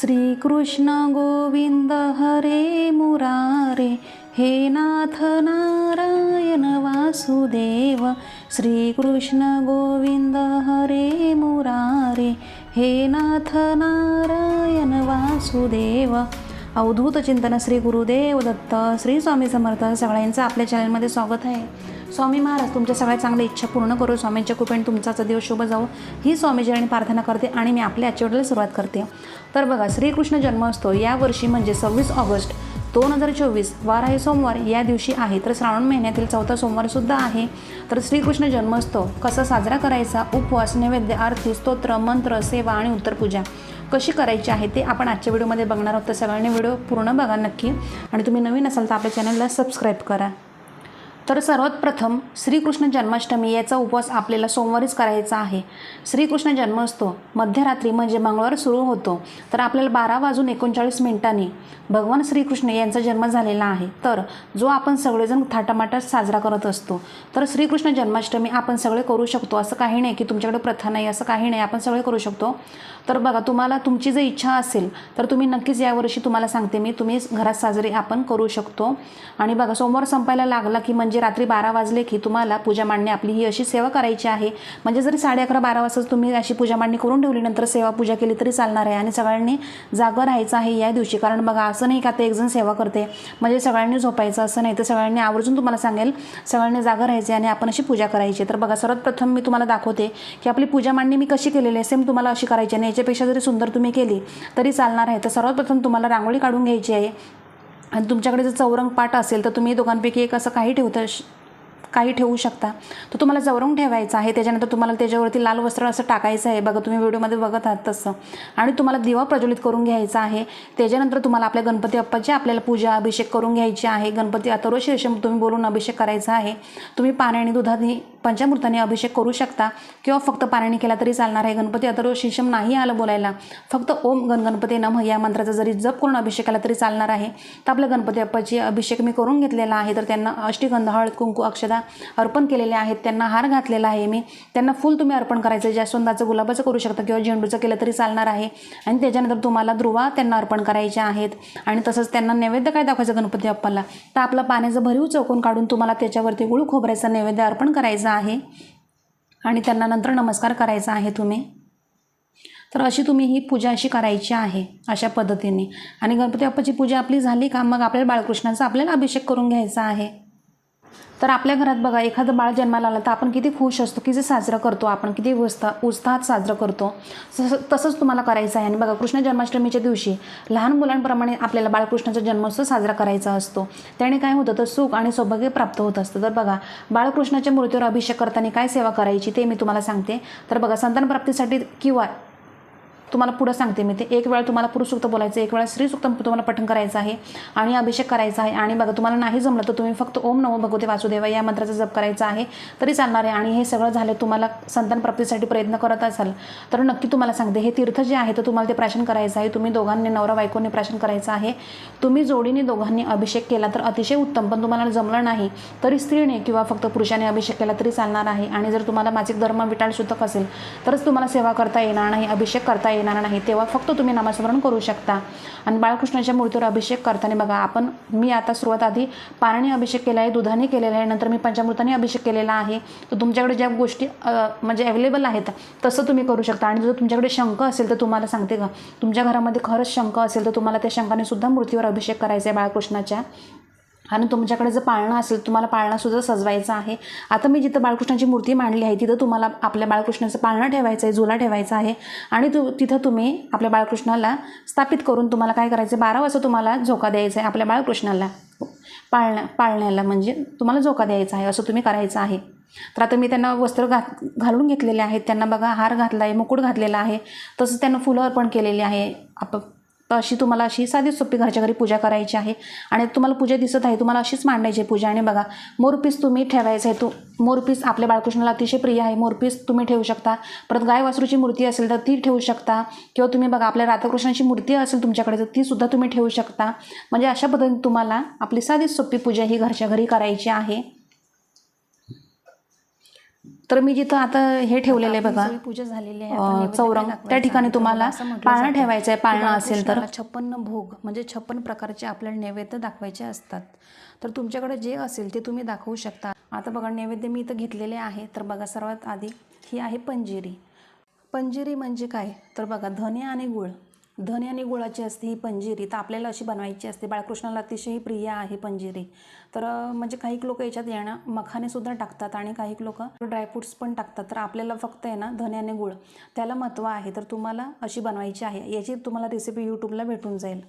श्रीकृष्ण गोविंद हरे मुरारे हे नाथ नारायण वासुदेव। श्रीकृष्ण गोविंद हरे मुरारे हे नाथ नारायण वासुदेव। अवधूत चिंतन श्री गुरुदेव दत्त श्री स्वामी समर्थ सगळ्यांचं आपल्या चॅनलमध्ये स्वागत आहे. स्वामी महाराज तुमच्या सगळ्या चांगल्या इच्छा पूर्ण करू. स्वामींच्या कृपेने तुमचाच दिवस शुभ जाऊ ही स्वामीचरणी प्रार्थना करते आणि मी आपल्या आजच्या सुरुवात करते. तर बघा श्रीकृष्ण जन्मोत्सव असतो. यावर्षी म्हणजे सव्वीस ऑगस्ट दोन हजार चोवीस वार आहे सोमवार. या दिवशी आहे. तर श्रावण महिन्यातील चौथा सोमवारसुद्धा आहे. तर श्रीकृष्ण जन्मोत्सव कसा साजरा करायचा? उपवास नैवेद्य आरती स्तोत्र मंत्र सेवा आणि उत्तरपूजा कशी करायची आहे ते आपण आजच्या व्हिडिओमध्ये बघणार आहोत. तर सगळ्यांनी व्हिडिओ पूर्ण बघा नक्की. आणि तुम्ही नवीन असाल तर आपल्या चॅनलला सबस्क्राईब करा. तर सर्वात प्रथम श्रीकृष्ण जन्माष्टमी याचा उपवास आपल्याला सोमवारीच करायचा आहे. श्रीकृष्ण जन्मोत्सव मध्यरात्री म्हणजे मंगळवार सुरू होतो. तर आपल्याला बारा वाजून एकोणचाळीस मिनिटांनी भगवान श्रीकृष्ण यांचा जन्म झालेला आहे. तर जो आपण सगळेजण थाटामाटात साजरा करत असतो. तर श्रीकृष्ण जन्माष्टमी आपण सगळे करू शकतो. असं काही नाही की तुमच्याकडे प्रथा नाही. असं काही नाही. आपण सगळे करू शकतो. तर बघा तुम्हाला तुमची जर इच्छा असेल तर तुम्ही नक्कीच यावर्षी तुम्हाला सांगते मी. तुम्ही घरात साजरी आपण करू शकतो. आणि बघा सोमवार संपायला लागला की म्हणजे म्हणजे रात्री बारा वाजले की तुम्हाला पूजा मांडणी आपली ही अशी सेवा करायची आहे. म्हणजे जरी साडे अकरा बारा वाजता तुम्ही अशी पूजा मांडणी करून ठेवली नंतर सेवा पूजा केली तरी चालणार आहे. आणि सगळ्यांनी जागं राहायचं आहे या दिवशी. कारण बघा असं नाही का ते एकजण सेवा करते. म्हणजे सगळ्यांनी झोपायचं असं नाही. तर सगळ्यांनी आवर्जून तुम्हाला सांगेल सगळ्यांनी जागं राहायचे आणि आपण अशी पूजा करायची तर बघा सर्वात प्रथम मी तुम्हाला दाखवते की आपली पूजा मांडणी मी कशी केलेली आहे. सेम तुम्हाला अशी करायची आणि याच्यापेक्षा जरी सुंदर तुम्ही केली तरी चालणार आहे. तर सर्वात प्रथम तुम्हाला रांगोळी काढून घ्यायची आहे. आणि तुमच्याकडे जर चौरंग पाट असेल तर तुम्ही दोघांपैकी एक असं काही ठेवता काही ठेवू शकता. तो तुम्हाला जवरून ठेवायचा आहे. त्याच्यानंतर तुम्हाला त्याच्यावरती लाल वस्त्र असं टाकायचं आहे. बघा तुम्ही व्हिडिओमध्ये बघत आहात तसं. आणि तुम्हाला दिवा प्रज्वलित करून घ्यायचा आहे. त्याच्यानंतर तुम्हाला आपल्या गणपती बाप्पाची आपल्याला पूजा अभिषेक करून घ्यायची आहे. गणपती अथर्व शीर्षम तुम्ही बोलून अभिषेक करायचा आहे. तुम्ही पाण्याने दुधाने पंचामृताने अभिषेक करू शकता किंवा फक्त पाण्याने केला तरी चालणार आहे. गणपती अथर्व शीर्षम नाही आलं बोलायला. फक्त ओम गण गणपती नम या मंत्राचा जरी जप करून अभिषेक केला तरी चालणार आहे. तर आपलं गणपती अप्पाची अभिषेक मी करून घेतलेला आहे. तर त्यांना अष्टीगंध हळद कुंकू अक्षदा अर्पण केलेले आहेत. त्यांना हार घातलेला आहे मी. त्यांना फुल तुम्ही अर्पण करायचं जास्वंदाचं गुलाबाचं करू शकता किंवा झेंडूचं केलं तरी चालणार आहे. आणि त्याच्यानंतर तुम्हाला ध्रुवा त्यांना अर्पण करायचे आहेत. आणि तसंच त्यांना नैवेद्य काय दाखवायचं गणपती अप्पाला तर आपलं पाण्याचं भरीव चौकून काढून तुम्हाला त्याच्यावरती गुळ खोबऱ्याचा नैवेद्य अर्पण करायचा आहे. आणि त्यांना नंतर नमस्कार करायचा आहे तुम्ही. तर अशी तुम्ही ही पूजा अशी करायची आहे अशा पद्धतीने. आणि गणपती बाप्पाची पूजा आपली झाली का मग आपल्याला बाळकृष्णाचा आपल्याला अभिषेक करून घ्यायचा आहे. तर आपल्या घरात बघा एखादं बाळ जन्माला आलं तर आपण किती खुश असतो किती साजरं करतो आपण किती वस्ता उत्साहात साजरं करतो. तसं तसंच तुम्हाला करायचं आहे. आणि बघा कृष्ण जन्माष्टमीच्या दिवशी लहान मुलांप्रमाणे आपल्याला बाळकृष्णाचा जन्मोत्सव साजरा करायचा असतो. त्याने काय होतं तर सुख आणि सौभाग्य प्राप्त होत असतं. तर बघा बाळकृष्णाच्या मूर्तीवर अभिषेक करताना काय सेवा करायची ते मी तुम्हाला सांगते. तर बघा संतान प्राप्तीसाठी किंवा तुम्हाला पुढं सांगते मी ते. एक वेळा तुम्हाला पुरुषसुक्त बोलायचं एक वेळा स्त्रीसुक्त तुम्हाला पठण करायचं आहे आणि अभिषेक करायचा आहे. आणि बघा तुम्हाला नाही जमलं तर तुम्ही फक्त ओम नमो भगवते वासुदेवा या मंत्राचा जप करायचा आहे तरी चालणार आहे. आणि हे सगळं झालं तुम्हाला संतान प्राप्तीसाठी प्रयत्न करत असाल तर नक्की तुम्हाला सांगते हे तीर्थ जे आहे तर तुम्हाला ते प्राशन करायचं आहे. तुम्ही दोघांनी नवरा बायकोने प्राशन करायचं आहे. तुम्ही जोडीने दोघांनी अभिषेक केला तर अतिशय उत्तम पण तुम्हाला जमलं नाही तरी स्त्रीने किंवा फक्त पुरुषाने अभिषेक केला तरी चालणार आहे. आणि जर तुम्हाला मासिक धर्म विटाळ सुतक असेल तरच तुम्हाला सेवा करता येणार नाही अभिषेक करता येणार नाही तेव्हा फक्त तुम्ही नामस्मरण करू शकता. आणि बाळकृष्णाच्या मूर्तीवर अभिषेक करताना बघा आपण मी आता सुरुवात आधी पाण्याने अभिषेक केला आहे दुधाने केलेला आहे नंतर मी पंचामृताने अभिषेक केलेला आहे. तर तुमच्याकडे ज्या गोष्टी म्हणजे अवेलेबल आहेत तसं तुम्ही करू शकता. आणि जर तुमच्याकडे शंख असेल तर तुम्हाला सांगते का तुमच्या घरामध्ये खरंच शंख असेल तर तुम्हाला त्या शंखाने सुद्धा मूर्तीवर अभिषेक करायचा आहे बाळकृष्णाच्या. आणि तुमच्याकडे जर पाळणं असेल तुम्हाला पाळणासुद्धा सजवायचं आहे. आता मी जिथं बाळकृष्णाची मूर्ती मांडली आहे तिथं तुम्हाला आपल्या बाळकृष्णाचं पाळणं ठेवायचं आहे झुला ठेवायचा आहे. आणि तु तिथं तुम्ही आपल्या बाळकृष्णाला स्थापित करून तुम्हाला काय करायचं बारा वाजता तुम्हाला झोका द्यायचा आहे आपल्या बाळकृष्णाला. पाळण्या पाळण्याला म्हणजे तुम्हाला झोका द्यायचा आहे असं तुम्ही करायचं आहे. तर आता मी त्यांना वस्त्र घात घालून घेतलेले आहेत. त्यांना बघा हार घातला आहे मुकुट घातलेला आहे. तसंच त्यांना फुलं अर्पण केलेली आहे. आप तर अशी तुम्हाला अशी साधी सोपी घरच्या घरी पूजा करायची आहे. आणि तुम्हाला पूजा दिसत आहे तुम्हाला अशीच मांडायची आहे पूजा. आणि बघा मोरपीस तुम्ही ठेवायचं आहे तो मोरपीस आपल्या बाळकृष्णाला अतिशय प्रिय आहे. मोरपीस तुम्ही ठेवू शकता. परत गाय वासरूची मूर्ती असेल तर ती ठेवू शकता. किंवा तुम्ही बघा आपल्या राधाकृष्णाची मूर्ती असेल तुमच्याकडे तर ती सुद्धा तुम्ही ठेवू शकता. म्हणजे अशा पद्धतीने तुम्हाला आपली साधी सोपी पूजा ही घरच्या घरी करायची आहे. तर मी जिथं आता हे ठेवलेलं आहे बघा पूजा झालेली आहे चौरंग. त्या ठिकाणी तुम्हाला पाळणा ठेवायचा आहे. पाळणा असेल तर- छप्पन्न भोग म्हणजे छप्पन प्रकारचे आपल्याला नैवेद्य दाखवायचे असतात. तर तुमच्याकडे जे असेल ते तुम्ही दाखवू शकता. आता बघा नैवेद्य मी इथं घेतलेले आहे. तर बघा सर्वात आधी ही आहे पंजिरी. पंजिरी म्हणजे काय? तर बघा धने आणि गुळ. धने आणि गुळाची असते ही पंजिरी. तर आपल्याला अशी बनवायची असते. बाळकृष्णाला अतिशय प्रिय आहे पंजिरी. तर म्हणजे काही लोक याच्यात येणं मखानेसुद्धा टाकतात आणि काही लोक ड्रायफ्रुट्स पण टाकतात. तर आपल्याला फक्त आहे ना धने आणि गुळ. त्याला महत्त्व आहे. तर तुम्हाला अशी बनवायची आहे. याची तुम्हाला रेसिपी यूट्यूबला भेटून जाईल.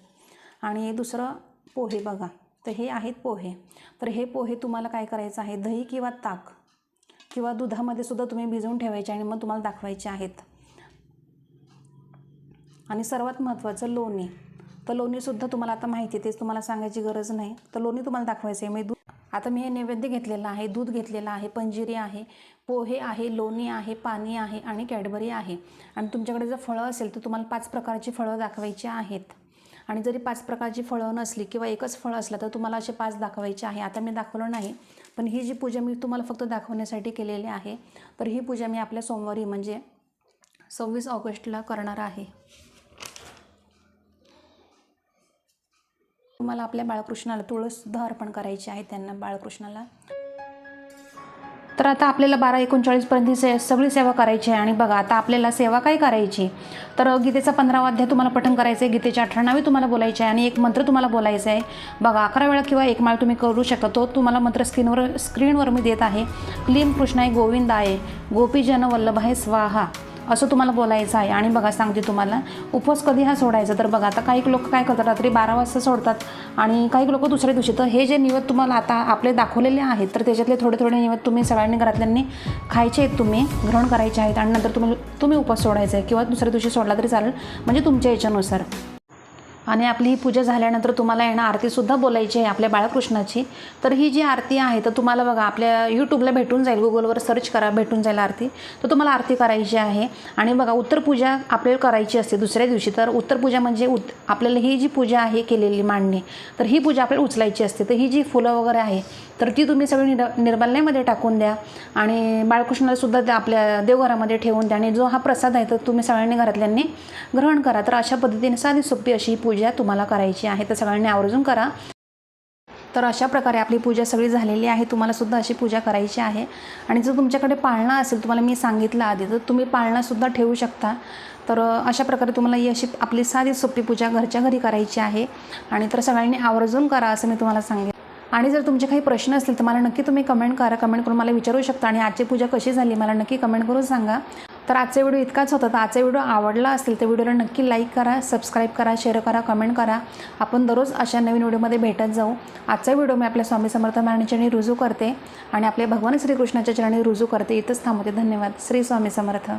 आणि दुसरं पोहे बघा. तर हे आहेत पोहे. तर हे पोहे तुम्हाला काय करायचं आहे? दही किंवा ताक किंवा दुधामध्ये सुद्धा तुम्ही भिजवून ठेवायचे आणि मग तुम्हाला दाखवायचे आहेत. आणि सर्वात महत्त्वाचं लोणी. तर लोणीसुद्धा तुम्हाला आता माहिती आहे तेच तुम्हाला सांगायची गरज नाही. तर लोणी तुम्हाला दाखवायचं आहे मी दूध आता मी हे नैवेद्य घेतलेलं आहे दूध घेतलेलं आहे पंजिरी आहे पोहे आहे लोणी आहे पाणी आहे आणि कॅडबरी आहे. आणि तुमच्याकडे जर फळं असेल तर तुम्हाला पाच प्रकारची फळं दाखवायची आहेत. आणि जरी पाच प्रकारची फळं नसली किंवा एकच फळ असलं तर तुम्हाला असे पाच दाखवायचे आहे. आता मी दाखवलं नाही पण ही जी पूजा मी तुम्हाला फक्त दाखवण्यासाठी केलेली आहे तर ही पूजा मी आपल्या सोमवारी म्हणजे सव्वीस ऑगस्टला करणार आहे. तुम्हाला आपल्या बाळकृष्णाला तुळससुद्धा अर्पण करायची आहे त्यांना बाळकृष्णाला. तर आता आपल्याला बारा एकोणचाळीसपर्यंत से सगळी सेवा करायची आहे. आणि बघा आता आपल्याला सेवा काय करायची? तर गीतेचा पंधरावा अध्याय तुम्हाला पठण करायचं आहे. गीतेच्या अठरावी तुम्हाला बोलायचे आहे. आणि एक मंत्र तुम्हाला बोलायचा आहे. बघा अकरा वेळा किंवा एक माळ तुम्ही करू शकता. तो तुम्हाला मंत्र स्क्रीनवर स्क्रीनवर मी देत आहे. क्लीम कृष्णाय आहे गोपीजन वल्लभाय स्वाहा. असं तुम्हाला बोलायचं आहे. आणि बघा सांगते तुम्हाला उपवास कधी हा सोडायचा? तर बघा आता काही लोक काय करतात रात्री बारा वाजता सोडतात. आणि काही लोक दुसऱ्या दिवशी. तर हे जे निवत तुम्हाला आता आपले दाखवलेले आहेत तर त्याच्यातले थोडे थोडे निवत तुम्ही सगळ्यांनी घरातल्यांनी खायचे आहेत तुम्ही ग्रहण करायचे आहेत. आणि नंतर तुम्ही तुम्ही उपवास सोडायचा आहे. किंवा दुसऱ्या दिवशी सोडला तरी चालेल. म्हणजे तुमच्या याच्यानुसार. आणि आपली ही पूजा झाल्यानंतर तुम्हाला येणं आरतीसुद्धा बोलायची आहे आपल्या बाळकृष्णाची. तर ही जी आरती आहे तर तुम्हाला बघा आपल्या यूट्यूबला भेटून जाईल. गुगलवर सर्च करा भेटून जाईल आरती. तर तुम्हाला आरती करायची आहे. आणि बघा उत्तर पूजा आपल्याला करायची असते दुसऱ्या दिवशी. तर उत्तर पूजा म्हणजे उत आपल्याला ही जी पूजा आहे केलेली मांडणी तर ही पूजा आपल्याला उचलायची असते. तर ही जी फुलं वगैरे आहे तर ती तुम्ही सगळी निर निर्मल्यामध्ये टाकून द्या. आणि बाळकृष्णालासुद्धा त्या आपल्या देवघरामध्ये ठेवून द्या. आणि जो हा प्रसाद आहे तर तुम्ही सगळ्यांनी घरातल्यांनी ग्रहण करा. तर अशा पद्धतीने साधी सोपी अशी ही पूजा पूजा तुम्हाला करायची आहे तर सगळ्यांनी आवर्जून करा. तर अशा प्रकारे आपली पूजा सगळी झालेली आहे. तुम्हाला सुद्धा अशी पूजा करायची आहे. आणि जर तुमच्याकडे पाळणा असेल तुम्हाला मी सांगितलं आधी तर तुम्ही पाळणासुद्धा ठेवू शकता. तर अशा प्रकारे तुम्हाला ही अशी आपली साधी सोपी पूजा घरच्या घरी करायची आहे. आणि तर सगळ्यांनी आवर्जून करा असं मी तुम्हाला सांगेन. आणि जर तुमचे काही प्रश्न असतील तर मला नक्की तुम्ही कमेंट करा. कमेंट करून मला विचारू शकता. आणि आजची पूजा कशी झाली मला नक्की कमेंट करून सांगा. तर आजचा व्हिडिओ इतकाच होता. तर आजचा व्हिडिओ आवडला असेल तर व्हिडिओला नक्की लाईक करा सबस्क्राईब करा शेअर करा कमेंट करा. आपण दररोज अशा नवीन व्हिडिओमध्ये भेटत जाऊ. आजचा व्हिडिओ मी आपल्या स्वामी समर्थ महाराजांच्या चरणी रुजू करते आणि आपल्या भगवान श्रीकृष्णाच्या चरणी रुजू करते. इथंच थांबवते. धन्यवाद. श्री स्वामी समर्थ.